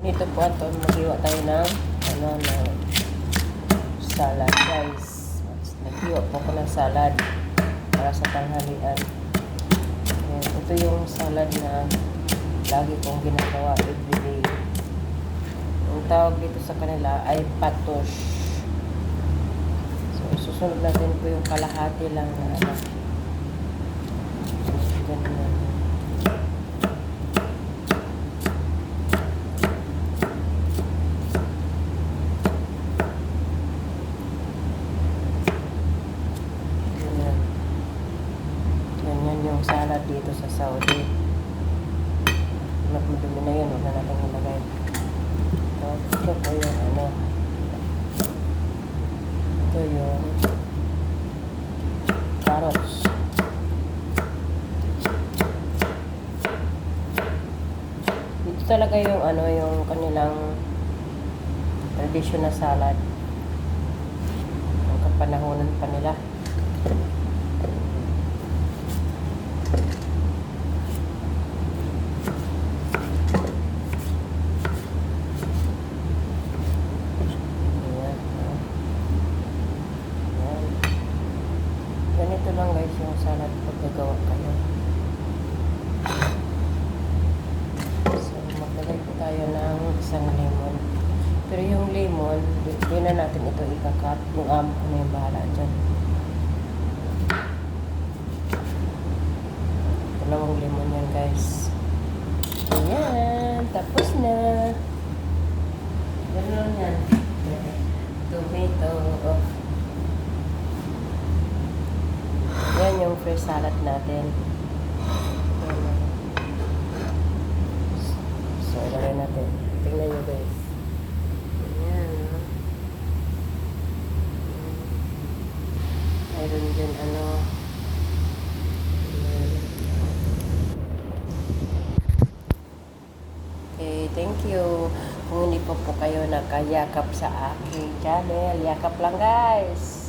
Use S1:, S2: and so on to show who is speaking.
S1: Dito po ito, maghiwa tayo ng ano, ng salad guys. Naghiwa po ako ng salad para sa tanghalian. Ayan, ito yung salad na lagi kong ginagawa everyday. Ang tawag dito sa kanila ay patosh. So, susunod natin po yung kalahati lang na ano. Ganyan. Ganyan yung salad dito sa Saudi. Madumi na yun, huwag na natin ilagay. So, ito po yung ano. Ito yung carrots. Ito talaga yung ano, yung kanilang traditional salad. Ang kapanahonan pa nila. Ayan. Ayan. Ganito lang guys yung salad pag gagawa kayo. So, maglagay po tayo ng isang lemon. Pero yung lemon, di, di na natin ito ikakat. Yung amo ko na yung bahala dyan. Dalawang lemon yan guys. Ayan, tapos na. Ganun lang yan. Tomato. Oh. Yan yung fresh salad natin. So, ilagay natin. Tingnan nyo guys. Ayan. Mayroon dyan ano. Okay, thank you. Kung hindi po po kayo nakayakap sa aking channel, yakap lang guys.